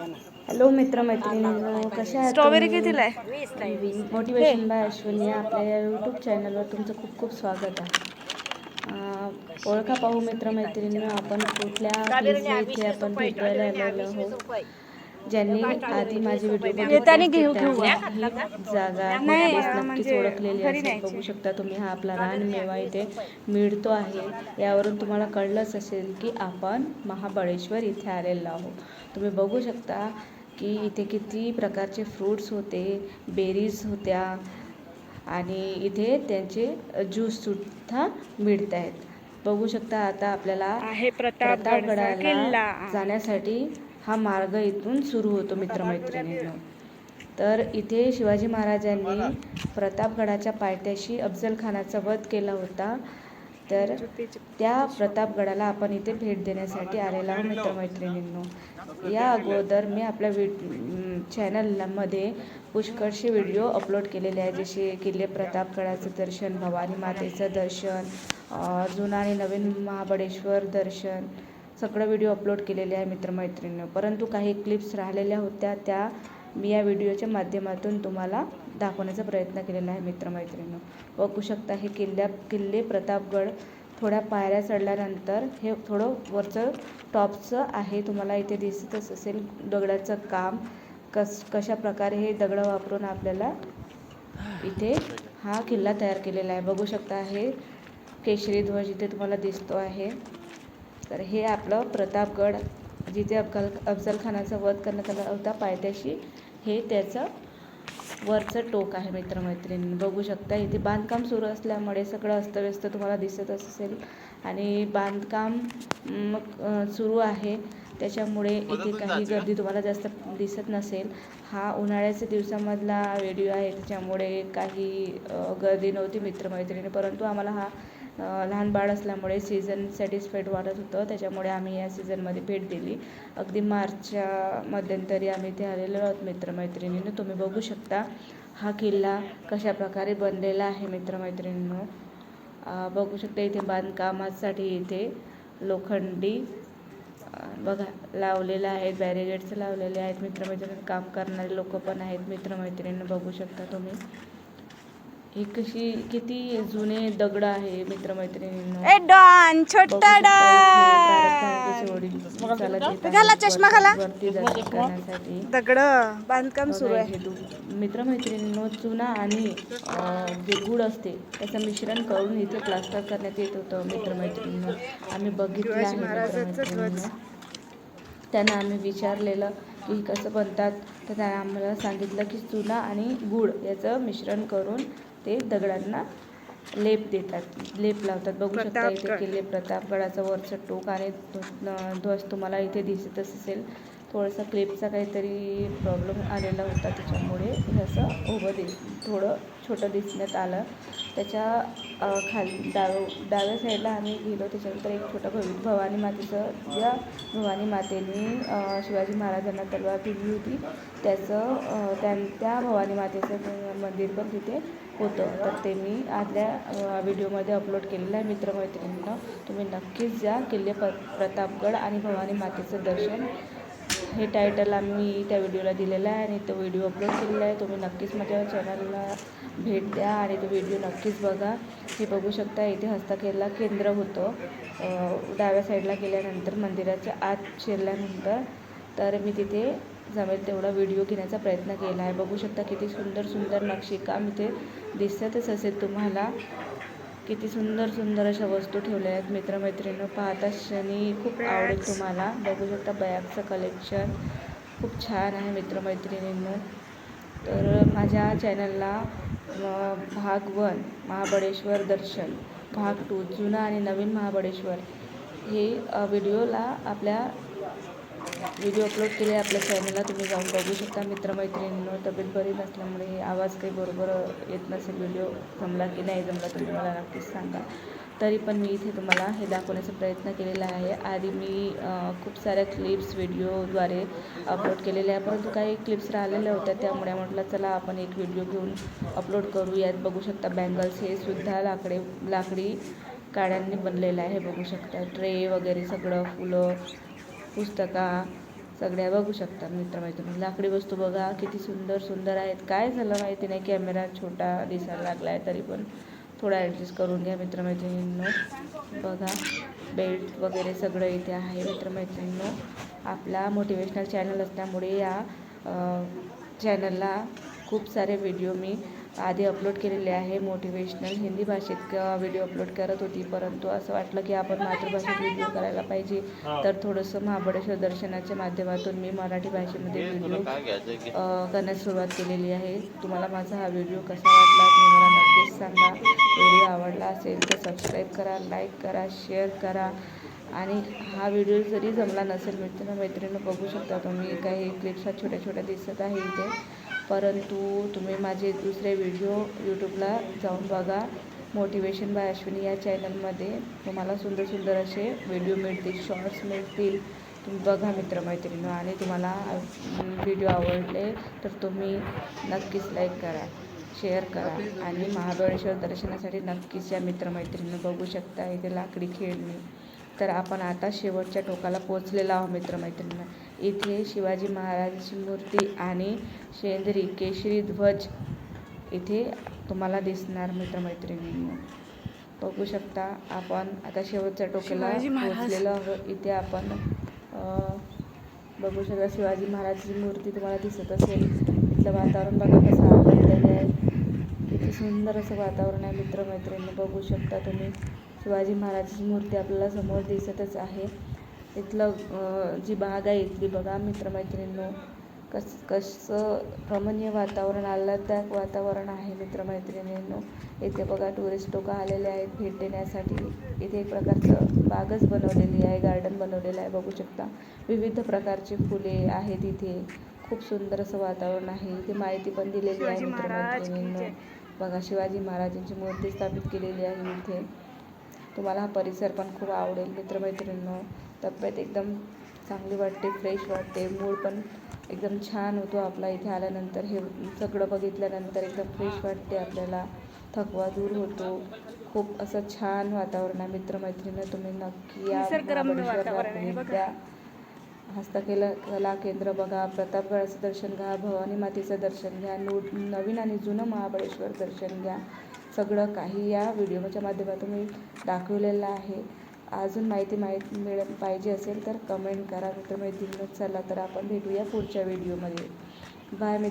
Hello मित्रमैत्रिणींनो कशा आहात strawberry तुम्ही? कितीला आहे मोटिवेशन बाय अश्विनी आपल्या या यूट्यूब चॅनलवर तुमचं खूप खूप स्वागत आहे. ओळखा पाहू मित्रमैत्रिणींनो आपण कुठल्या इथे आपण भेटायला आलेलो आहोत. ज्यांनी आधी माझे व्हिडिओ. जागा ही अं, नक्कीच म्हणजे ओळखलेली असेल. बघू शकता तुम्ही हा आपला रानमेवा इथे मिळतो आहे. यावरून तुम्हाला कळलंच असेल की आपण महाबळेश्वर इथे आलेलो आहोत. तुम्ही बघू शकता की इथे किती प्रकारचे फ्रूट्स होते बेरीज होत्या आणि इथे त्यांचे ज्यूससुद्धा मिळत आहेत बघू शकता आता आपल्याला आहे प्रतापगडाला जाण्यासाठी हा मार्ग इथून सुरू होतो मित्रमैत्रिणींनो. तर इथे शिवाजी महाराजांनी प्रतापगडाच्या पायथ्याशी अफजल खानाचा वध केला होता. तर त्या प्रतापगडाला आपण इथे भेट देण्यासाठी आलेला आहोत मित्रमैत्रिणींनो. या अगोदर मी आपल्या वि चॅनलमध्ये पुष्कळसे व्हिडिओ अपलोड केलेले आहे जसे किल्ले प्रतापगडाचं दर्शन भवानी मातेचं दर्शन जुना आणि नवीन महाबळेश्वर दर्शन सगळं व्हिडिओ अपलोड केलेले आहे मित्रमैत्रिणींनो. परंतु काही क्लिप्स राहिलेल्या होत्या त्या मी या व्हिडिओच्या माध्यमातून तुम्हाला दाखवण्याचा प्रयत्न केलेला आहे मित्रमैत्रिणी बघू शकता हे किल्ल्या किल्ले प्रतापगड थोड्या पायऱ्या चढल्यानंतर हे थोडं वरचं टॉपचं आहे तुम्हाला इथे दिसतच असेल दगडाचं काम. कस कशा प्रकारे हे दगडं वापरून आपल्याला इथे हा किल्ला तयार केलेला आहे. बघू शकता हे केशरी ध्वज इथे तुम्हाला दिसतो आहे. तर हे आपलं प्रतापगड जिथे अफगल अफजलखानाचा वध करण्यात आला होता पायथ्याशी हे त्याचं वरचं टोक आहे मित्रमैत्रिणी बघू शकता इथे बांधकाम सुरू असल्यामुळे सगळं अस्तव्यस्त तुम्हाला दिसतच असेल. आणि बांधकाम सुरू आहे. त्याच्यामुळे इथे काही गर्दी तुम्हाला जास्त दिसत नसेल. हा उन्हाळ्याच्या दिवसामधला व्हिडिओ आहे त्याच्यामुळे काही गर्दी नव्हती मित्रमैत्रिणी परंतु आम्हाला हा लहान बाळ असल्यामुळे सीझन सॅटिस्फाईड वाटत होतं. त्याच्यामुळे आम्ही या सीझनमध्ये भेट दिली. अगदी मार्चच्या मध्यंतरी आम्ही इथे आलेलो आहोत मित्रमैत्रिणींनो. तुम्ही बघू शकता हा किल्ला कशा प्रकारे बनलेला आहे मित्रमैत्रिणींनो. बघू शकता इथे बांधकामासाठी इथे लोखंडी बघा लावलेलं आहेत बॅरिगेड्स लावलेले आहेत. मित्रमैत्रिणी काम करणारे लोक पण आहेत. मित्रमैत्रिणी बघू शकता तुम्ही. ही कशी किती जुने दगड आहे मित्रमैत्रिणींनो. ए डॉन बघू छोटा डॉन. घाला चष्मा घाला. दगड बांधकाम सुरू आहे. मित्रमैत्रिणींनो चुना आणि जे गुड असते त्याचं मिश्रण करून इथे प्लास्टर करण्यात येत होतं मित्रमैत्रिणींनो. आम्ही बघितलं आहे त्यांना आम्ही विचारलेलं की हे कसं बनतात तर त्याने आम्हाला सांगितलं की चुना आणि गूळ याचं मिश्रण करून ते दगडांना लेप देतात. लेप लावतात. बघू शकता इथे. किल्ले प्रतापगडाचं वरचं टोक आणि ध्वज तुम्हाला इथे दिसतच असेल. थोडंसं क्लिपचा काहीतरी प्रॉब्लेम आलेला होता त्याच्यामुळे हे असं उभं दिस थोडं छोटं दिसण्यात आलं. त्याच्याखाली डाव डाव्या साईडला आम्ही गेलो. त्याच्यानंतर एक छोटं भवि भवानी मातेचं ज्या भवानी मातेने शिवाजी महाराजांना तलवार दिली होती. त्याचं त्या त्या भवानी मातेचं मंदिर पण तिथे होतं. तर ते मी आदल्या व्हिडिओमध्ये अपलोड केलेलं आहे मित्रमैत्रिणींना. तुम्ही नक्कीच जा किल्ले प प्रतापगड आणि भवानी मातेचं दर्शन. हे टायटल आम्ही त्या व्हिडिओला दिलेलं आहे आणि तो व्हिडिओ अपलोड केलेला आहे. तुम्ही नक्कीच माझ्या चॅनलला भेट द्या आणि तो व्हिडिओ नक्कीच बघा. हे बघू शकता इथे हस्तकला केंद्र होतं. डाव्या साईडला गेल्यानंतर मंदिराच्या आत शिरल्यानंतर तर मी तिथे जमेल तेवढा व्हिडिओ घेण्याचा प्रयत्न केला आहे. बघू शकता किती सुंदर सुंदर नक्षीकाम इथे दिसतच असेल तुम्हाला. किती सुंदर सुंदर अशा वस्तू ठेवल्या आहेत मित्रमैत्रिणी पाहता क्षणी खूप आवडेल तुम्हाला. बघू शकता बॅगचं कलेक्शन खूप छान आहे मित्रमैत्रिणींनो. तर माझ्या चॅनलला भाग वन महाबळेश्वर दर्शन. भाग टू जुना आणि नवीन महाबळेश्वर. हे व्हिडिओला आपल्या व्हिडिओ अपलोड केले आपल्या चॅनलला तुम्ही जाऊन बघू शकता. मित्रमैत्रिणींनो तब्येत बरी नसल्यामुळे आवाज काही बरोबर येत नसेल. व्हिडिओ जमला की नाही जमला तुम्ही मला नक्कीच सांगा. तरी पण मी इथे तुम्हाला हे दाखवण्याचा प्रयत्न केलेला आहे. आधी मी खूप साऱ्या क्लिप्स व्हिडिओद्वारे अपलोड केलेल्या आहे परंतु काही क्लिप्स राहिलेल्या होत्या. त्यामुळे म्हटलं चला आपण एक व्हिडिओ घेऊन अपलोड करूयात. बघू शकता बँगल्स हे सुद्धा लाकडे लाकडी काड्यांनी बनलेलं आहे. बघू शकता ट्रे वगैरे सगळं फुलं पुस्तका सगळ्या बघू शकता मित्रमैत्रिणी. लाकडी वस्तू बघा किती सुंदर सुंदर आहेत. काय झालं माहिती नाही कॅमेरा छोटा दिसायला लागला आहे तरी पण. थोडा ॲडजस्ट करून घ्या मित्रमैत्रिणींनो. बघा बेल्ट वगैरे सगळं इथे आहे मित्रमैत्रिणींनो. आपला मोटिवेशनल चॅनल असल्यामुळे या चॅनलला खूप सारे व्हिडिओ मी आधी अपलोड केलेले आहे मोटिवेशनल हिंदी भाषेत व्हिडिओ अपलोड करत होती. परंतु असं वाटलं की आपण मातृभाषेत व्हिडिओ करायला पाहिजे. तर थोडंसं महाबळेश्वर दर्शनाच्या माध्यमातून मी मराठी भाषेमध्ये व्हिडिओ करण्यास सुरुवात केलेली आहे. तुम्हाला माझा हा व्हिडिओ कसा वाटला तुम्ही मला नक्कीच सांगा. व्हिडिओ आवडला असेल तर सबस्क्राईब करा लाईक करा शेअर करा. आणि हा व्हिडिओ जरी जमला नसेल मित्र मैत्रिणी बघू शकता तुम्ही काही क्लिप्स छोट्या छोट्या दिसत आहे इथे. परंतु तुम्ही माझे दुसरे व्हिडिओ यूट्यूबला जाऊन बघा. मोटिवेशन बाय अश्विनी या चॅनलमध्ये तुम्हाला सुंदर सुंदर असे व्हिडिओ मिळतील शॉर्ट्स मिळतील. तुम्ही बघा मित्रमैत्रिणी आणि तुम्हाला व्हिडिओ आवडले तर तुम्ही नक्कीच लाईक करा शेअर करा आणि महाबळेश्वर दर्शनासाठी नक्कीच या मित्रमैत्रिणी बघू शकता इथे लाकडी खेळणी. तर आपण आता शेवटच्या टोकाला पोचलेला आहोत मित्रमैत्रिणी इथे शिवाजी महाराजांची मूर्ती आणि शेंद्री केशरी ध्वज इथे तुम्हाला दिसणार मित्रमैत्रिणींनो. बघू शकता आपण आता शेवटच्या टोकाला. पोचलेलो आहोत. इथे आपण बघू शकता शिवाजी महाराजची मूर्ती तुम्हाला दिसत असेल. इथलं वातावरण बघा कसं आवडलेलं आहे. किती सुंदर असं वातावरण आहे मित्रमैत्रिणी बघू शकता तुम्ही शिवाजी महाराजांची मूर्ती आपल्याला समोर दिसतच आहे. इथलं जी बाग आहे इथली बघा मित्रमैत्रिणींनो. कस कसं रमणीय वातावरण आल्हाददायक वातावरण आहे मित्रमैत्रिणींनो. इथे बघा टुरिस्ट लोक आलेले आहेत भेट देण्यासाठी. इथे एक प्रकारचं बागच बनवलेली आहे गार्डन बनवलेलं आहे बघू शकता. विविध प्रकारची फुले आहेत इथे. खूप सुंदर असं वातावरण आहे. इथे माहिती पण दिलेली आहे मित्रमैत्रिणींनो. बघा शिवाजी महाराजांची मूर्ती स्थापित केलेली आहे इथे. तुम्हाला हा परिसर पण खूप आवडेल. मित्रमैत्रिणींनो तब्येत एकदम चांगली वाटते फ्रेश वाटते मूड पण एकदम छान होतो आपला. इथे आल्यानंतर हे सगळं बघितल्यानंतर एकदम फ्रेश वाटते आपल्याला. थकवा दूर होतो. खूप असं छान वातावरण आहे मित्रमैत्रिणी तुम्ही नक्की या. भेट. द्या. हस्तकला कला केंद्र बघा. प्रतापगडाचं दर्शन घ्या. भवानी मातेचं दर्शन घ्या. नू नवीन आणि जुनं महाबळेश्वर दर्शन घ्या. सगळं काही या व्हिडिओच्या माध्यमातून मी दाखवलेलं आहे. अजून माहिती माहीत मिळ पाहिजे असेल तर कमेंट करा. मित्रमैत्रिणी चला तर आपण भेटूया पुढच्या व्हिडिओमध्ये. बाय मित्र